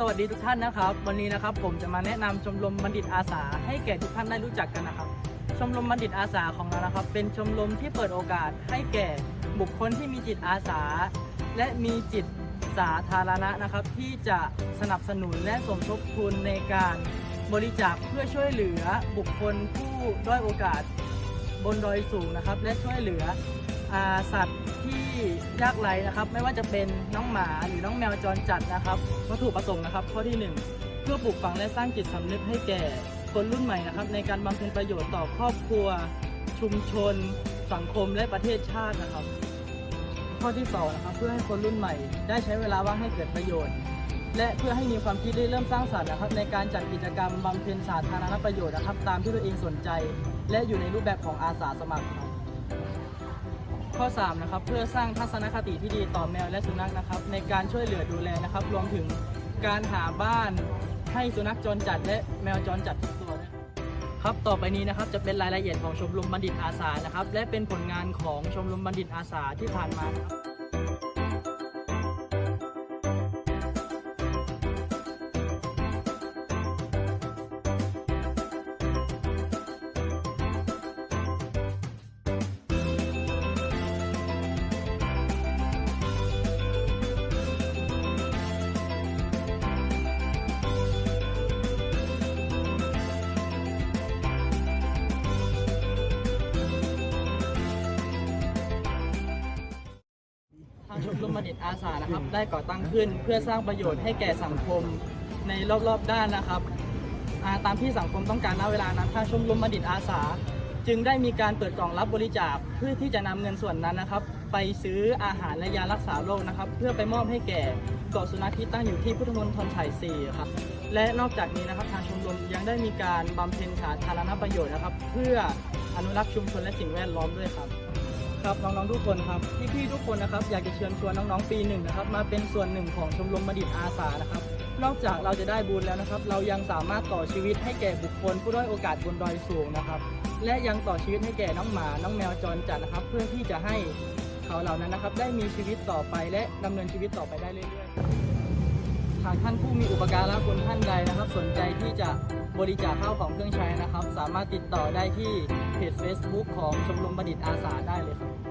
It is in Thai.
สวัสดีทุกท่านนะครับ วันนี้นะครับผมจะมาแนะนำชมรมบัณฑิตอาสา ให้แก่ทุกท่านได้รู้จักกันนะครับ ชมรมบัณฑิตอาสาของเรานะครับ เป็นชมรมที่เปิดโอกาสให้แก่บุคคลที่มีจิตอาสา และมีจิตสาธารณะนะครับ ที่จะสนับสนุนและสมทบทุนในการบริจาคเพื่อช่วยเหลือบุคคลผู้ด้อยโอกาสบนดอยสูงนะครับ และช่วยเหลือ สัตว์ที่ยากไร้นะครับ ไม่ว่าจะเป็นน้องหมาหรือน้องแมวจรจัดนะครับวัตถุประสงค์นะครับ ข้อที่หนึ่งเพื่อปลูกฝังและสร้างจิตสำนึกให้แก่คนรุ่นใหม่นะครับ ในการบำเพ็ญประโยชน์ต่อครอบครัว ชุมชน สังคมและประเทศชาตินะครับ ข้อที่สองนะครับเพื่อให้คนรุ่นใหม่ ได้ใช้เวลาว่างให้เกิดประโยชน์ และเพื่อให้มีความคิดได้เริ่มสร้างสรรค์นะครับ ในการจัดกิจกรรมบำเพ็ญสาธารณประโยชน์นะครับ ตามที่ตัวเองสนใจ และอยู่ในรูปแบบของอาสาสมัครครับ ข้อ 3 นะครับ เพื่อสร้างทัศนคติที่ดีต่อแมวและสุนัขนะครับ ในการช่วยเหลือดูแลนะครับ รวมถึงการหาบ้านให้สุนัขจรจัดและแมวจรจัดทุกตัวนะครับครับ ต่อไปนี้นะครับจะเป็นรายละเอียดของชมรมบัณฑิตอาสานะครับ และเป็นผลงานของชมรมบัณฑิตอาสาที่ผ่านมานะครับ ชมรมบัณฑิตอาสานะครับ ได้ก่อตั้งขึ้นเพื่อสร้างประโยชน์ให้แก่สังคมในรอบๆด้านนะครับาตามที่สังคมต้องการณเวลานั้นทางชมรมบัณฑิตอาสา จึงได้มีการเปิดกล่องรับบริจาคเพื่อที่จะนำเงินส่วนนั้นนะครับ ไปซื้ออาหารและยารักษาโรคนะครับ เพื่อไปมอบให้แก่เกาะสุนัขที่ตั้งอยู่ที่พุทธมณฑลสายสี่ครับและนอกจากนี้นะครับทางชมรมยังได้มีการบำเพ็ญสาธารณประโยชน์นะครับ เพื่ออนุรักษ์ชุมชนและสิ่งแวดล้อมด้วยครับ ครับน้องๆทุกคนครับพี่ๆทุกคนนะครับอยากจะเชิญชวนน้องๆปีหนึ่งนะครับมาเป็นส่วนหนึ่งของชมรมบัณฑิตอาสานะครับ นอกจากเราจะได้บุญแล้วนะครับ เรายังสามารถต่อชีวิตให้แก่บุคคล ผู้ด้อยโอกาสบนดอยสูงนะครับ และยังต่อชีวิตให้แก่น้องหมา น้องแมวจรจัดนะครับ เพื่อที่จะให้เขาเหล่านั้นนะครับ ได้มีชีวิตต่อไปและดำเนินชีวิตต่อไปได้เรื่อยๆากท่านผู้มีอุปการะคุณท่านใดนะครับ สนใจที่จะบริจาคข้าวของเครื่องใช้นะครับ สามารถติดต่อได้ที่เพจ Facebook ของชมรมบัณฑิตอาสาได้เลยครับ